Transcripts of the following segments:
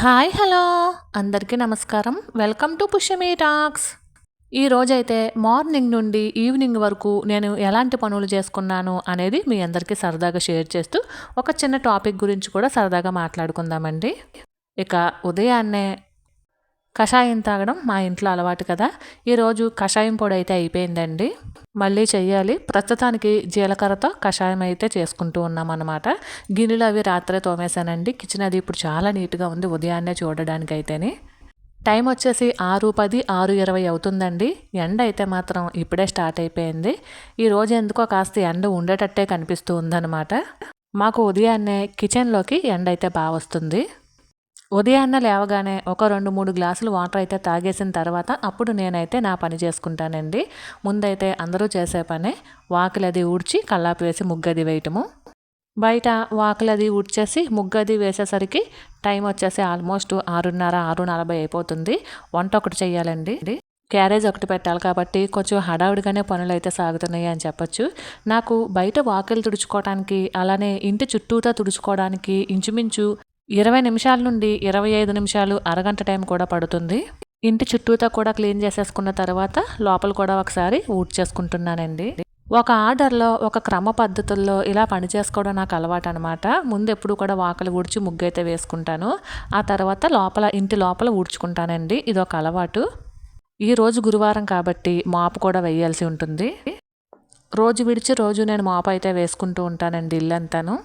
Hi hello. అందరికీ నమస్కారం. Welcome to Pushyami talks. ఈ రోజైతే మార్నింగ్ నుండి ఈవినింగ్ వరకు నేను ఎలాంటి పనులు చేసుకున్నాను అనేది మీ అందరికీ సరదాగా షేర్ చేస్తూ ఒక చిన్న టాపిక్ గురించి కూడా సరదాగా మాట్లాడుకుందామండి. ఇక ఉదయాన్నే కషాయం తాగడం మా ఇంట్లో అలవాటు కదా. ఈరోజు కషాయం పొడి అయితే అయిపోయిందండి. మళ్ళీ చెయ్యాలి. ప్రస్తుతానికి జీలకర్రతో కషాయం అయితే చేసుకుంటూ ఉన్నాం అనమాట గిన్నెలు అవి రాత్రే తోమేశానండి. కిచెన్ అది ఇప్పుడు చాలా నీట్గా ఉంది ఉదయాన్నే చూడడానికి అయితేనే టైం వచ్చేసి ఆరు పది ఆరు ఇరవై అవుతుందండి. ఎండ అయితే మాత్రం ఇప్పుడే స్టార్ట్ అయిపోయింది. ఈరోజు ఎందుకో కాస్త ఎండ ఉండేటట్టే కనిపిస్తూ ఉందన్నమాట. మాకు ఉదయాన్నే కిచెన్లోకి ఎండ అయితే బాగా వస్తుంది. ఉదయాన్నే లేవగానే ఒక రెండు మూడు గ్లాసులు వాటర్ అయితే తాగేసిన తర్వాత అప్పుడు నేనైతే నా పని చేసుకుంటానండి. ముందైతే అందరూ చేసే పనే వాకిలది ఊడ్చి కల్లాపి వేసి ముగ్గది వేయటము. బయట వాకిలది ఊడ్చేసి ముగ్గది వేసేసరికి టైం వచ్చేసి ఆల్మోస్ట్ ఆరున్నర ఆరు నలభై అయిపోతుంది. వంట ఒకటి చేయాలండి క్యారేజ్ ఒకటి పెట్టాలి కాబట్టి కొంచెం హడావుడిగానే పనులు అయితే సాగుతున్నాయి అని చెప్పొచ్చు. నాకు బయట వాకిలు తుడుచుకోవడానికి అలానే ఇంటి చుట్టూతా తుడుచుకోవడానికి ఇంచుమించు ఇరవై నిమిషాల నుండి ఇరవై ఐదు నిమిషాలు అరగంట టైం కూడా పడుతుంది. ఇంటి చుట్టూతా కూడా క్లీన్ చేసేసుకున్న తర్వాత లోపల కూడా ఒకసారి ఊడ్ చేసుకుంటున్నానండి ఒక ఆర్డర్లో ఒక క్రమ పద్ధతుల్లో ఇలా పని చేసుకోవడం నాకు అలవాటు అనమాట ముందు ఎప్పుడు కూడా వాకలు ఊడ్చి ముగ్గు అయితే వేసుకుంటాను. ఆ తర్వాత లోపల ఇంటి లోపల ఊడ్చుకుంటానండి. ఇది ఒక అలవాటు. ఈ రోజు గురువారం కాబట్టి మాపు కూడా వేయాల్సి ఉంటుంది. రోజు విడిచి రోజు నేను మాపు అయితే వేసుకుంటూ ఉంటానండి ఇల్లంతాను.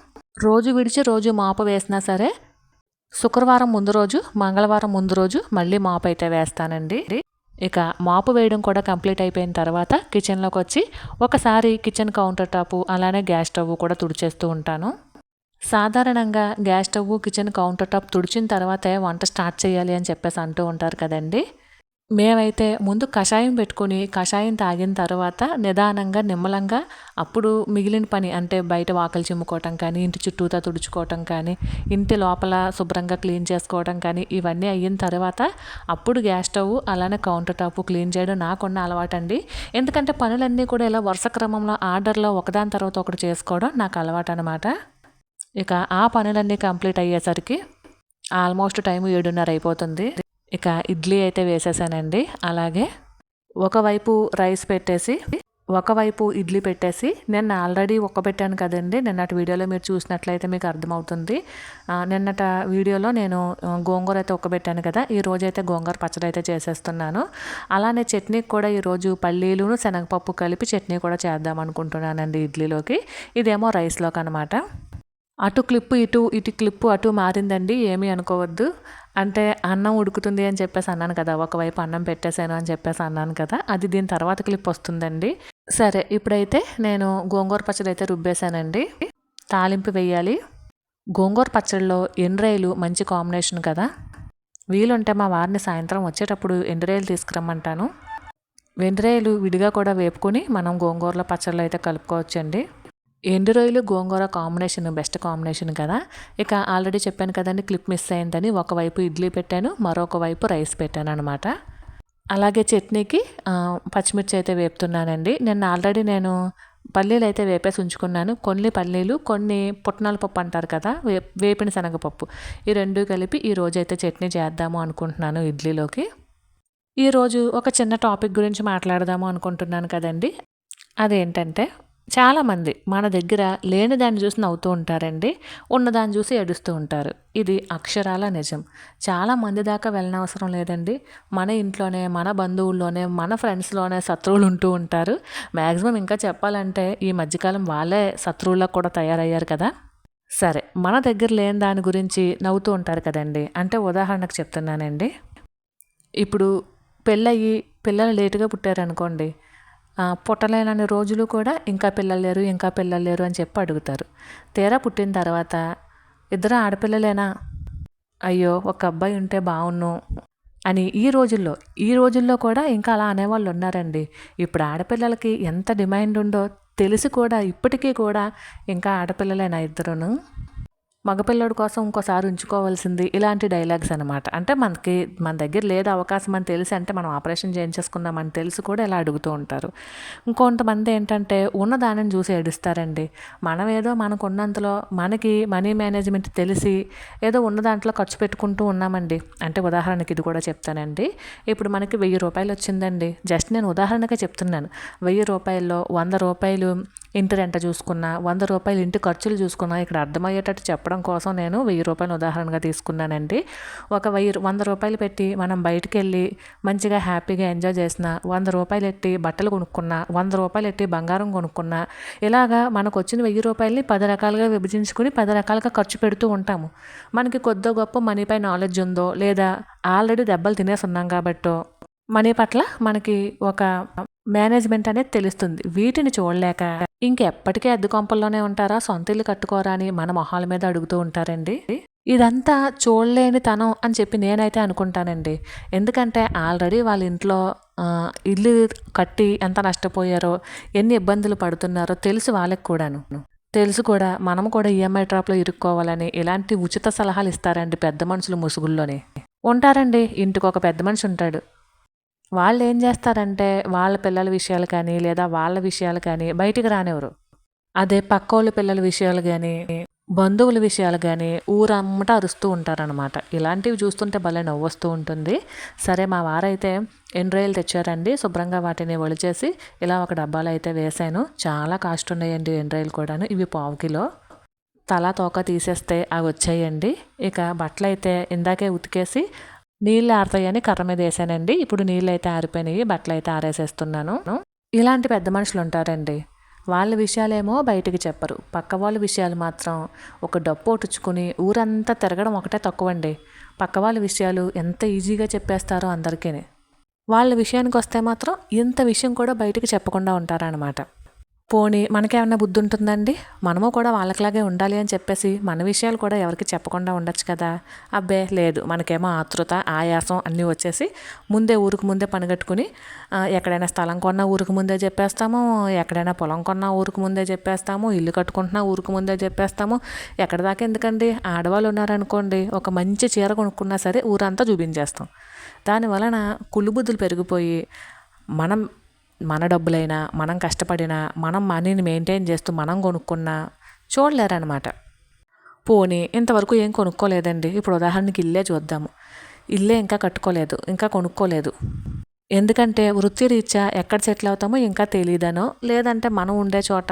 రోజు విడిచి రోజు మాపు వేసినా సరే శుక్రవారం ముందు రోజు మంగళవారం ముందు రోజు మళ్ళీ మాపు అయితే వేస్తానండి. ఇక మాపు వేయడం కూడా కంప్లీట్ అయిపోయిన తర్వాత కిచెన్లోకి వచ్చి ఒకసారి కిచెన్ కౌంటర్ టాపు అలానే గ్యాస్ స్టవ్ కూడా తుడిచేస్తూ ఉంటాను. సాధారణంగా gas stove kitchen counter top తుడిచిన తర్వాతే వంట స్టార్ట్ చేయాలి అని చెప్పేసి అంటూ ఉంటారు కదండి. మేమైతే ముందు కషాయం పెట్టుకొని కషాయం తాగిన తర్వాత నిదానంగా నిమ్మలంగా అప్పుడు మిగిలిన పని అంటే బయట వాకలు చిమ్ముకోవటం కానీ ఇంటి చుట్టూతా తుడుచుకోవటం కానీ ఇంటి లోపల శుభ్రంగా క్లీన్ చేసుకోవటం కానీ ఇవన్నీ అయిన తర్వాత అప్పుడు గ్యాస్ స్టవ్ అలానే కౌంటర్ టాప్ క్లీన్ చేయడం నాకున్న అలవాటు అండి ఎందుకంటే పనులన్నీ కూడా ఇలా వరుస క్రమంలో ఆర్డర్లో ఒకదాని తర్వాత ఒకటి చేసుకోవడం నాకు అలవాటు అనమాట ఇక ఆ పనులన్నీ కంప్లీట్ అయ్యేసరికి ఆల్మోస్ట్ టైం ఏడున్నర అయిపోతుంది. ఇక ఇడ్లీ అయితే వేసేసానండి. అలాగే ఒకవైపు రైస్ పెట్టేసి ఒకవైపు ఇడ్లీ పెట్టేసి నేను ఆల్రెడీ ఒక్క పెట్టాను కదండి. నిన్నటి వీడియోలో మీరు చూసినట్లయితే మీకు అర్థమవుతుంది. నిన్నట వీడియోలో నేను గోంగూర అయితే పెట్టాను కదా. ఈ అయితే గోంగూర పచ్చడి అయితే చేసేస్తున్నాను. అలానే చట్నీకి కూడా ఈరోజు పల్లీలును శనగపప్పు కలిపి చట్నీ కూడా చేద్దాం అనుకుంటున్నానండి ఇడ్లీలోకి. ఇదేమో రైస్లోకి అనమాట అటు క్లిప్పు ఇటు ఇటు క్లిప్పు అటు మారిందండి. ఏమీ అనుకోవద్దు. అంటే అన్నం ఉడుకుతుంది అని చెప్పేసి అన్నాను కదా ఒకవైపు అన్నం పెట్టేశాను అని చెప్పేసి అన్నాను కదా అది దీని తర్వాత క్లిప్ వస్తుందండి. సరే ఇప్పుడైతే నేను గోంగూర పచ్చడి అయితే రుబ్బేశానండి. తాలింపు వేయాలి. గోంగూర పచ్చడిలో ఎండ్రాయిలు మంచి కాంబినేషన్ కదా. వీలుంటే మా వారిని సాయంత్రం వచ్చేటప్పుడు ఎండ్రాయిలు తీసుకురమ్మంటాను. వెండ్రాయిలు విడిగా కూడా వేపుకొని మనం గోంగూరలో పచ్చళ్ళు అయితే కలుపుకోవచ్చండి. ఎండు రొయ్యలు గోంగూర కాంబినేషన్ బెస్ట్ కాంబినేషన్ కదా. ఇక ఆల్రెడీ చెప్పాను కదండి క్లిప్ మిస్ అయిందని ఒకవైపు ఇడ్లీ పెట్టాను మరొక వైపు రైస్ పెట్టాను అనమాట అలాగే చట్నీకి పచ్చిమిర్చి అయితే వేపుతున్నానండి. నిన్న ఆల్రెడీ నేను పల్లీలు అయితే వేపేసి ఉంచుకున్నాను. కొన్ని పల్లీలు కొన్ని పుట్నాల పప్పు అంటారు కదా వే వేపిన శనగపప్పు. ఈ రెండు కలిపి ఈ రోజు అయితే చట్నీ చేద్దాము అనుకుంటున్నాను ఇడ్లీలోకి. ఈరోజు ఒక చిన్న టాపిక్ గురించి మాట్లాడదాము అనుకుంటున్నాను కదండి. అదేంటంటే చాలామంది మన దగ్గర లేని దాన్ని చూసి నవ్వుతూ ఉంటారండి. ఉన్నదాన్ని చూసి ఏడుస్తూ ఉంటారు. ఇది అక్షరాల నిజం. చాలా మంది దాకా వెళ్ళనవసరం లేదండి. మన ఇంట్లోనే మన బంధువుల్లోనే మన ఫ్రెండ్స్లోనే శత్రువులు ఉంటూ ఉంటారు. మ్యాక్సిమం ఇంకా చెప్పాలంటే ఈ మధ్యకాలం వాళ్ళే శత్రువులకు కూడా తయారయ్యారు కదా. సరే మన దగ్గర లేని దాని గురించి నవ్వుతూ ఉంటారు కదండి. అంటే ఉదాహరణకు చెప్తున్నానండి. ఇప్పుడు పెళ్ళయి పిల్లలు లేటుగా పుట్టారనుకోండి. పుట్టలేనని రోజులు కూడా ఇంకా పిల్లలు లేరు ఇంకా పిల్లలు లేరు అని చెప్పి అడుగుతారు. తీరా పుట్టిన తర్వాత ఇద్దరు ఆడపిల్లలేనా? అయ్యో ఒక అబ్బాయి ఉంటే బాగున్ను అని ఈ రోజుల్లో ఈ రోజుల్లో కూడా ఇంకా అలా అనేవాళ్ళు ఉన్నారండి. ఇప్పుడు ఆడపిల్లలకి ఎంత డిమాండ్ ఉందో తెలిసి కూడా ఇప్పటికీ కూడా ఇంకా ఆడపిల్లలేనా ఇద్దరును? మగపిల్లడి కోసం ఇంకోసారి ఉంచుకోవాల్సింది ఇలాంటి డైలాగ్స్ అనమాట అంటే మనకి మన దగ్గర లేదు అవకాశం అని తెలిసి అంటే మనం ఆపరేషన్ చేయించేసుకుందామని తెలిసి కూడా ఇలా అడుగుతూ ఉంటారు. ఇంకొంతమంది ఏంటంటే ఉన్న దానిని చూసి ఏడుస్తారండి. మనం ఏదో మనకు ఉన్నంతలో మనకి మనీ మేనేజ్మెంట్ తెలిసి ఏదో ఉన్న దాంట్లో ఖర్చు పెట్టుకుంటూ ఉన్నామండి. అంటే ఉదాహరణకి ఇది కూడా చెప్తానండి. ఇప్పుడు మనకి వెయ్యి రూపాయలు వచ్చిందండి జస్ట్ నేను ఉదాహరణగా చెప్తున్నాను. వెయ్యి రూపాయల్లో వంద రూపాయలు ఇంటి రెంట చూసుకున్నా వంద రూపాయలు ఇంటి ఖర్చులు చూసుకున్నా ఇక్కడ అర్థమయ్యేటట్టు చెప్పడం కోసం నేను వెయ్యి రూపాయలు ఉదాహరణగా తీసుకున్నానండి. ఒక వెయ్యి వంద రూపాయలు పెట్టి మనం బయటికి వెళ్ళి మంచిగా హ్యాపీగా ఎంజాయ్ చేసిన వంద రూపాయలు ఎట్టి బట్టలు కొనుక్కున్నా వంద రూపాయలు ఎట్టి బంగారం కొనుక్కున్నా ఇలాగా మనకు వచ్చిన వెయ్యి రూపాయలని పది రకాలుగా విభజించుకుని పది రకాలుగా ఖర్చు పెడుతూ ఉంటాము. మనకి కొద్ది గొప్ప మనీపై నాలెడ్జ్ ఉందో లేదా ఆల్రెడీ దెబ్బలు తినేసి ఉన్నాం కాబట్టో మనీ పట్ల మనకి ఒక మేనేజ్మెంట్ అనేది తెలుస్తుంది. వీటిని చూడలేక ఇంకెప్పటికీ అద్దె కొంపల్లోనే ఉంటారా? సొంత ఇల్లు కట్టుకోరా అని మన మొహాల మీద అడుగుతూ ఉంటారండి. ఇదంతా చూడలేని తనం అని చెప్పి నేనైతే అనుకుంటానండి. ఎందుకంటే ఆల్రెడీ వాళ్ళ ఇంట్లో ఇల్లు కట్టి ఎంత నష్టపోయారో ఎన్ని ఇబ్బందులు పడుతున్నారో తెలుసు వాళ్ళకి కూడాను. తెలుసు కూడా మనం కూడా ఈఎంఐ ట్రాప్లో ఇరుక్కోవాలని ఇలాంటి ఉచిత సలహాలు ఇస్తారండి పెద్ద మనుషులు ముసుగుల్లోనే. ఉంటారండి ఇంటికి ఒక పెద్ద మనిషి ఉంటాడు. వాళ్ళు ఏం చేస్తారంటే వాళ్ళ పిల్లల విషయాలు కానీ లేదా వాళ్ళ విషయాలు కానీ బయటికి రానివ్వరు. అదే పక్కోళ్ళ పిల్లల విషయాలు కానీ బంధువుల విషయాలు కానీ ఊరమ్మట అరుస్తూ ఉంటారనమాట ఇలాంటివి చూస్తుంటే భలే నవ్వొస్తూ ఉంటుంది. సరే మా వారైతే ఎండ్రాయిలు తెచ్చారండి శుభ్రంగా వాటిని ఒలిచేసి ఇలా ఒక డబ్బాలో అయితే వేశాను. చాలా కాస్ట్ ఉన్నాయండి ఎండ్రాయిలు కూడాను ఇవి పావు కిలో. తల తోక తీసేస్తే అవి వచ్చాయండి. ఇక బట్టలు అయితే ఇందాకే ఉతికేసి నీళ్ళు ఆరుతాయని కర్ర మీద వేసానండి. ఇప్పుడు నీళ్ళు అయితే ఆరిపోయినాయి. బట్టలు అయితే ఆరేసేస్తున్నాను. ఇలాంటి పెద్ద మనుషులు ఉంటారండి. వాళ్ళ విషయాలేమో బయటికి చెప్పరు. పక్క వాళ్ళ విషయాలు మాత్రం ఒక డప్పు ఒట్టుచుకుని ఊరంతా తిరగడం ఒకటే తక్కువండి. పక్క వాళ్ళ విషయాలు ఎంత ఈజీగా చెప్పేస్తారో అందరికీ వాళ్ళ విషయానికి వస్తే మాత్రం ఇంత విషయం కూడా బయటకు చెప్పకుండా ఉంటారనమాట పోనీ మనకేమన్నా బుద్ధి ఉంటుందండి మనము కూడా వాళ్ళకిలాగే ఉండాలి అని చెప్పేసి మన విషయాలు కూడా ఎవరికి చెప్పకుండా ఉండొచ్చు కదా? అబ్బే లేదు. మనకేమో ఆతృత ఆయాసం అన్నీ వచ్చేసి ముందే ఊరికి ముందే పనిగట్టుకుని ఎక్కడైనా స్థలం కొన్నా ఊరికి ముందే చెప్పేస్తాము ఎక్కడైనా పొలం కొన్నా ఊరికి ముందే చెప్పేస్తాము ఇల్లు కట్టుకుంటున్నా ఊరికి ముందే చెప్పేస్తాము. ఎక్కడ దాకా ఎందుకండి? ఆడవాళ్ళు ఉన్నారనుకోండి ఒక మంచి చీర కొనుక్కున్నా సరే ఊరంతా చూపించేస్తాం. దాని వలన కుళ్ళుబుద్ధులు పెరిగిపోయి మనం మన డబ్బులైనా మనం కష్టపడినా మనం మనీని మెయింటైన్ చేస్తూ మనం కొనుక్కున్నా చూడలేరనమాట పోనీ ఇంతవరకు ఏం కొనుక్కోలేదండి. ఇప్పుడు ఉదాహరణకి ఇల్లే చూద్దాము. ఇల్లే ఇంకా కట్టుకోలేదు ఇంకా కొనుక్కోలేదు. ఎందుకంటే వృత్తిరీత్యా ఎక్కడ సెటిల్ అవుతామో ఇంకా తెలియదనో లేదంటే మనం ఉండే చోట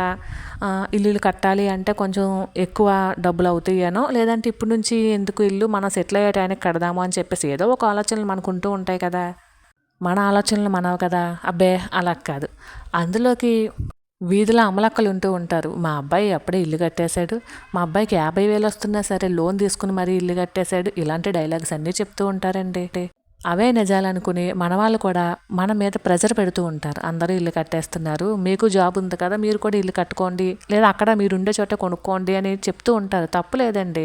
ఇల్లులు కట్టాలి అంటే కొంచెం ఎక్కువ డబ్బులు అవుతాయనో లేదంటే ఇప్పటి నుంచి ఎందుకు ఇల్లు మనం సెటిల్ అయ్యే టైంకి కడదాము అని చెప్పేసి ఏదో ఒక ఆలోచనలు మనకు ఉంటూ ఉంటాయి కదా. మన ఆలోచనలు మనవు కదా? అబ్బే అలా కాదు. అందులోకి వీధిలో అమలక్కలు ఉంటూ ఉంటారు. మా అబ్బాయి అప్పుడే ఇల్లు కట్టేశాడు. మా అబ్బాయికి యాభై వేలు వస్తున్నా సరే లోన్ తీసుకుని మరీ ఇల్లు కట్టేశాడు. ఇలాంటి డైలాగ్స్ అన్నీ చెప్తూ ఉంటారండి. అవే నిజాలనుకుని మన వాళ్ళు కూడా మన మీద ప్రెజర్ పెడుతూ ఉంటారు. అందరూ ఇల్లు కట్టేస్తున్నారు. మీకు జాబ్ ఉంది కదా మీరు కూడా ఇల్లు కట్టుకోండి. లేదా అక్కడ మీరు ఉండే చోట కొనుక్కోండి అని చెప్తూ ఉంటారు. తప్పు లేదండి.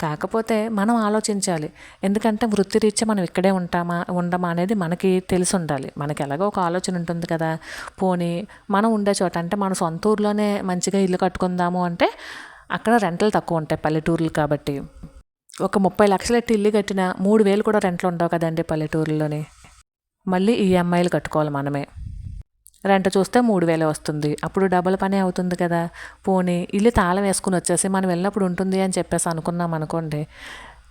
కాకపోతే మనం ఆలోచించాలి. ఎందుకంటే వృత్తిరీత్యా మనం ఇక్కడే ఉంటామా ఉండమా అనేది మనకి తెలిసి ఉండాలి మనకి ఎలాగో ఒక ఆలోచన ఉంటుంది కదా. పోనీ మనం ఉండే చోట అంటే మన సొంత ఊర్లోనే మంచిగా ఇల్లు కట్టుకుందాము అంటే అక్కడ రెంటలు తక్కువ ఉంటాయి పల్లెటూర్లు కాబట్టి. ఒక ముప్పై లక్షలు ఎట్టి ఇల్లు కట్టిన మూడు వేలు కూడా రెంట్లు ఉండవు కదండి పల్లెటూరులోని. మళ్ళీ ఈఎంఐలు కట్టుకోవాలి మనమే. రెంట్ చూస్తే మూడు వేలే వస్తుంది. అప్పుడు డబుల్ పని అవుతుంది కదా. పోనీ ఇల్లు తాళం వేసుకుని వచ్చేసి మనం వెళ్ళినప్పుడు ఉంటుంది అని చెప్పేసి అనుకున్నాం అనుకోండి.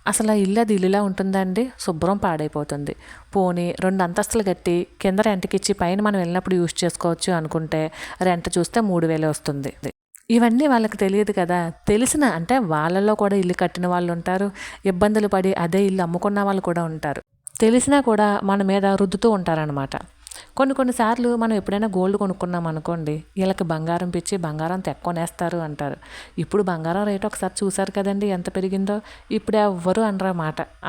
అసలు ఇల్లు అది ఇల్లులా ఉంటుందండి? శుభ్రం పాడైపోతుంది. పోనీ రెండు అంతస్తులు కట్టి కింద రెంట్కి ఇచ్చి పైన మనం వెళ్ళినప్పుడు యూజ్ చేసుకోవచ్చు అనుకుంటే రెంట్ చూస్తే మూడు వేలే వస్తుంది. ఇవన్నీ వాళ్ళకి తెలియదు కదా. తెలిసిన అంటే వాళ్ళలో కూడా ఇల్లు కట్టిన వాళ్ళు ఉంటారు. ఇబ్బందులు పడి అదే ఇల్లు అమ్ముకున్న వాళ్ళు కూడా ఉంటారు. తెలిసినా కూడా మన మీద రుద్దుతూ ఉంటారనమాట కొన్ని కొన్నిసార్లు మనం ఎప్పుడైనా గోల్డ్ కొనుక్కున్నాం అనుకోండి వీళ్ళకి బంగారం పిచ్చి బంగారం తెక్కొనేస్తారు అంటారు. ఇప్పుడు బంగారం రేట్ ఒకసారి చూసారు కదండి ఎంత పెరిగిందో? ఇప్పుడు ఎవ్వరు అనరా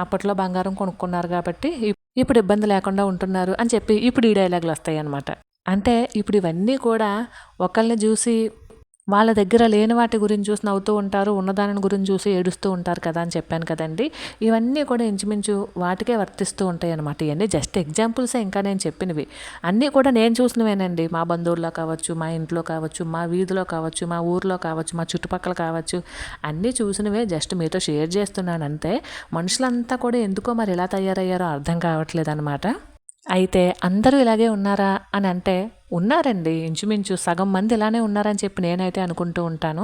అప్పట్లో బంగారం కొనుక్కున్నారు కాబట్టి ఇప్పుడు ఇబ్బంది లేకుండా ఉంటున్నారు అని చెప్పి ఇప్పుడు ఈ డైలాగులు వస్తాయి అనమాట అంటే ఇప్పుడు ఇవన్నీ కూడా ఒకళ్ళని చూసి వాళ్ళ దగ్గర లేని వాటి గురించి చూసి నవ్వుతూ ఉంటారు ఉన్నదాని గురించి చూసి ఏడుస్తూ ఉంటారు కదా అని చెప్పాను కదండి. ఇవన్నీ కూడా ఇంచుమించు వాటికే వర్తిస్తూ ఉంటాయి అనమాట ఇవన్నీ జస్ట్ ఎగ్జాంపుల్సే ఇంకా నేను చెప్పినవి. అన్నీ కూడా నేను చూసినవేనండి. మా బంధువుల్లో కావచ్చు మా ఇంట్లో కావచ్చు మా వీధిలో కావచ్చు మా ఊర్లో కావచ్చు మా చుట్టుపక్కల కావచ్చు. అన్నీ చూసినవే జస్ట్ మీతో షేర్ చేస్తున్నాను అంతే మనుషులంతా కూడా ఎందుకో మరి ఎలా తయారయ్యారో అర్థం కావట్లేదు అనమాట అయితే అందరూ ఇలాగే ఉన్నారా అని అంటే ఉన్నారండి. ఇంచుమించు సగం మంది ఇలానే ఉన్నారని చెప్పి నేనైతే అనుకుంటూ ఉంటాను.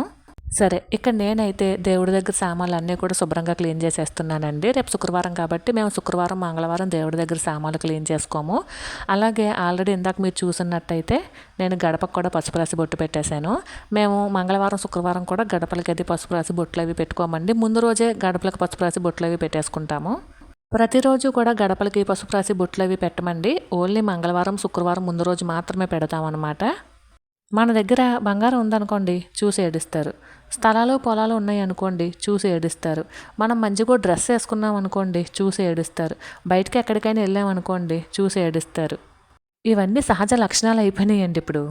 సరే ఇక్కడ నేనైతే దేవుడి దగ్గర సామాన్లు అన్నీ కూడా శుభ్రంగా క్లీన్ చేసేస్తున్నానండి. రేపు శుక్రవారం కాబట్టి మేము శుక్రవారం మంగళవారం దేవుడి దగ్గర సామాన్లు క్లీన్ చేసుకోము. అలాగే ఆల్రెడీ ఇందాక మీరు చూసినట్టయితే నేను గడపకు కూడా పసుపు రాసి బొట్టు పెట్టేశాను. మేము మంగళవారం శుక్రవారం కూడా గడపలకి అది పసుపు రాసి బొట్లు అవి పెట్టుకోమండి. ముందు రోజే గడపలకు పసుపు రాసి బొట్లు అవి పెట్టేసుకుంటాము. ప్రతిరోజు కూడా గడపలకి పసుపు రాసి బొట్లు అవి పెట్టమండి. ఓన్లీ మంగళవారం శుక్రవారం ముందు రోజు మాత్రమే పెడతామన్నమాట. మన దగ్గర బంగారం ఉందనుకోండి చూసి ఏడిస్తారు. స్థలాలు పొలాలు ఉన్నాయి అనుకోండి చూసి ఏడిస్తారు. మనం మంచిగా డ్రెస్ వేసుకున్నాం అనుకోండి చూసి ఏడిస్తారు. బయటకి ఎక్కడికైనా వెళ్ళామనుకోండి చూసి ఏడిస్తారు. ఇవన్నీ సహజ లక్షణాలు అయిపోయినాయండి ఇప్పుడు.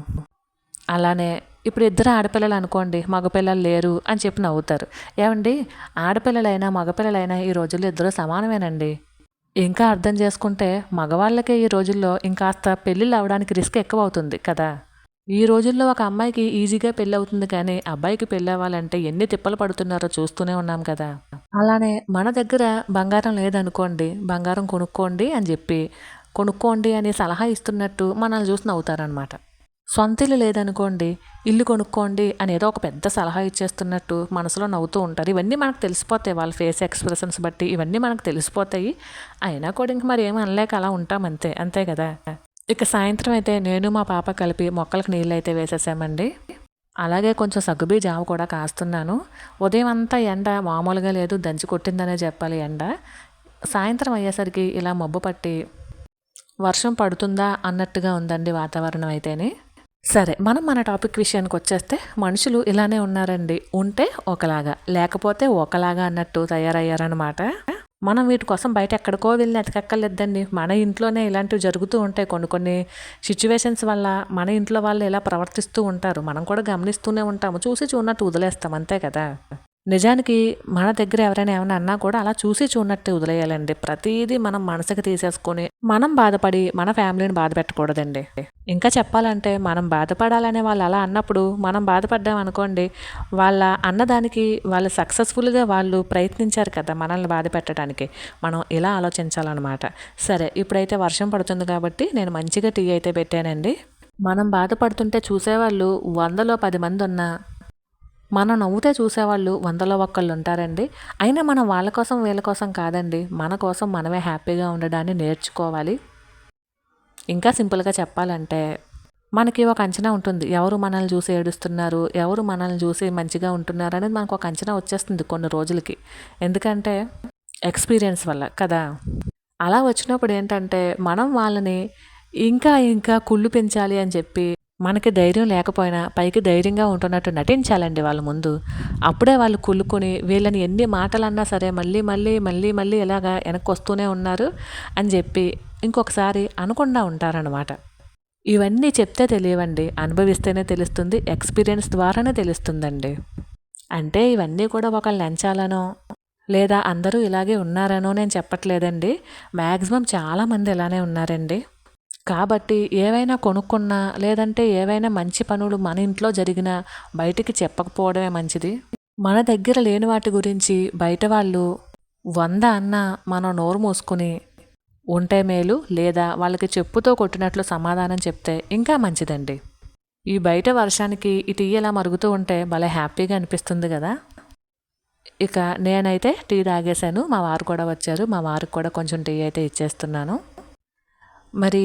అలానే ఇప్పుడు ఇద్దరు ఆడపిల్లలు అనుకోండి మగపిల్లలు లేరు అని చెప్పి నవ్వుతారు. ఏమండి? ఆడపిల్లలైనా మగపిల్లలైనా ఈ రోజుల్లో ఇద్దరు సమానమేనండి? ఇంకా అర్థం చేసుకుంటే మగవాళ్ళకే ఈ రోజుల్లో ఇంకాస్త పెళ్ళిళ్ళు అవడానికి రిస్క్ ఎక్కువ అవుతుంది కదా? ఈ రోజుల్లో ఒక అమ్మాయికి ఈజీగా పెళ్ళి అవుతుంది కానీ అబ్బాయికి పెళ్ళి అవ్వాలంటే ఎన్ని తిప్పలు పడుతున్నారో చూస్తూనే ఉన్నాం కదా? అలానే మన దగ్గర బంగారం లేదనుకోండి బంగారం కొనుక్కోండి అని చెప్పి కొనుక్కోండి అని సలహా ఇస్తున్నట్టు మనల్ని చూసి నవ్వుతారనమాట సొంత ఇల్లు లేదనుకోండి ఇల్లు కొనుక్కోండి అని ఏదో ఒక పెద్ద సలహా ఇచ్చేస్తున్నట్టు మనసులో నవ్వుతూ ఉంటారు. ఇవన్నీ మనకు తెలిసిపోతాయి. వాళ్ళ ఫేస్ ఎక్స్ప్రెషన్స్ బట్టి ఇవన్నీ మనకు తెలిసిపోతాయి. అయినా కూడా ఇంక మరి ఏమి అనలేక అలా ఉంటాం అంతే అంతే కదా? ఇక సాయంత్రం అయితే నేను మా పాప కలిపి మొక్కలకు నీళ్ళు అయితే వేసేసామండి. అలాగే కొంచెం సగ్గుబీ జావ కూడా కాస్తున్నాను. ఉదయం అంతా ఎండ మామూలుగా లేదు దంచి కొట్టిందనే చెప్పాలి ఎండ. సాయంత్రం అయ్యేసరికి ఇలా మబ్బు పట్టి వర్షం పడుతుందా అన్నట్టుగా ఉందండి వాతావరణం అయితేనే. సరే మనం మన టాపిక్ విషయానికి వచ్చేస్తే మనుషులు ఇలానే ఉన్నారండి. ఉంటే ఒకలాగా లేకపోతే ఒకలాగా అన్నట్టు తయారయ్యారనమాట మనం వీటి కోసం బయట ఎక్కడికో వెళ్ళి ఎతకక్కర్లేదండి మన ఇంట్లోనే ఇలాంటివి జరుగుతూ ఉంటాయి. కొన్ని కొన్ని సిచ్యువేషన్స్ వల్ల మన ఇంట్లో వాళ్ళు ఇలా ప్రవర్తిస్తూ ఉంటారు. మనం కూడా గమనిస్తూనే ఉంటాము. చూసి చూడనట్టు వదిలేస్తాం. అంతే కదా? నిజానికి మన దగ్గర ఎవరైనా ఏమైనా అన్నా కూడా అలా చూసి చూడనట్టు వదిలేయాలండి. ప్రతిదీ మనం మనసుకి తీసేసుకొని మనం బాధపడి మన ఫ్యామిలీని బాధ పెట్టకూడదండి. ఇంకా చెప్పాలంటే మనం బాధపడాలనే వాళ్ళు అలా అన్నప్పుడు మనం బాధపడ్డాం అనుకోండి వాళ్ళ అన్నదానికి వాళ్ళు సక్సెస్ఫుల్గా వాళ్ళు ప్రయత్నించారు కదా మనల్ని బాధ పెట్టడానికి. మనం ఇలా ఆలోచించాలన్నమాట. సరే ఇప్పుడైతే వర్షం పడుతుంది కాబట్టి నేను మంచిగా టీ అయితే పెట్టానండి. మనం బాధపడుతుంటే చూసేవాళ్ళు వందలో పది మంది ఉన్నా మనం నవ్వుతే చూసేవాళ్ళు వందలో ఒక్కళ్ళు ఉంటారండి. అయినా మనం వాళ్ళ కోసం వీళ్ళ కోసం కాదండి. మన కోసం మనమే హ్యాపీగా ఉండడాన్ని నేర్చుకోవాలి. ఇంకా సింపుల్గా చెప్పాలంటే మనకి ఒక అంచనా ఉంటుంది. ఎవరు మనల్ని చూసి ఏడుస్తున్నారు? ఎవరు మనల్ని చూసి మంచిగా ఉంటున్నారు అనేది మనకు ఒక అంచనా వచ్చేస్తుంది కొన్ని రోజులకి. ఎందుకంటే ఎక్స్పీరియన్స్ వల్ల కదా? అలా వచ్చినప్పుడు ఏంటంటే మనం వాళ్ళని ఇంకా ఇంకా కుళ్ళు పెంచాలి అని చెప్పి మనకి ధైర్యం లేకపోయినా పైకి ధైర్యంగా ఉంటున్నట్టు నటించాలండి వాళ్ళ ముందు. అప్పుడే వాళ్ళు కుళ్ళుకొని వీళ్ళని ఎన్ని మాటలన్నా సరే మళ్ళీ మళ్ళీ మళ్ళీ మళ్ళీ ఇలాగా వెనక్కి వస్తూనే ఉన్నారు అని చెప్పి ఇంకొకసారి అనకుండా ఉంటారనమాట ఇవన్నీ చెప్తే తెలియవండి అనుభవిస్తేనే తెలుస్తుంది ఎక్స్పీరియన్స్ ద్వారానే తెలుస్తుందండి. అంటే ఇవన్నీ కూడా ఒకళ్ళు ఎంచాలనో లేదా అందరూ ఇలాగే ఉన్నారనో నేను చెప్పట్లేదండి. మ్యాక్సిమం చాలామంది ఇలానే ఉన్నారండి. కాబట్టి ఏవైనా కొనుక్కున్నా లేదంటే ఏవైనా మంచి పనులు మన ఇంట్లో జరిగినా బయటికి చెప్పకపోవడమే మంచిది. మన దగ్గర లేని వాటి గురించి బయట వాళ్ళు వంద అన్న మనం నోరు మూసుకుని ఉంటే మేలు లేదా వాళ్ళకి చెప్పుతో కొట్టినట్లు సమాధానం చెప్తే ఇంకా మంచిదండి. ఈ బయట వర్షానికి ఈ టీ ఎలా మరుగుతూ ఉంటే భలే హ్యాపీగా అనిపిస్తుంది కదా. ఇక నేనైతే టీ తాగేశాను మా వారు కూడా వచ్చారు మా వారికి కూడా కొంచెం టీ అయితే ఇచ్చేస్తున్నాను. మరి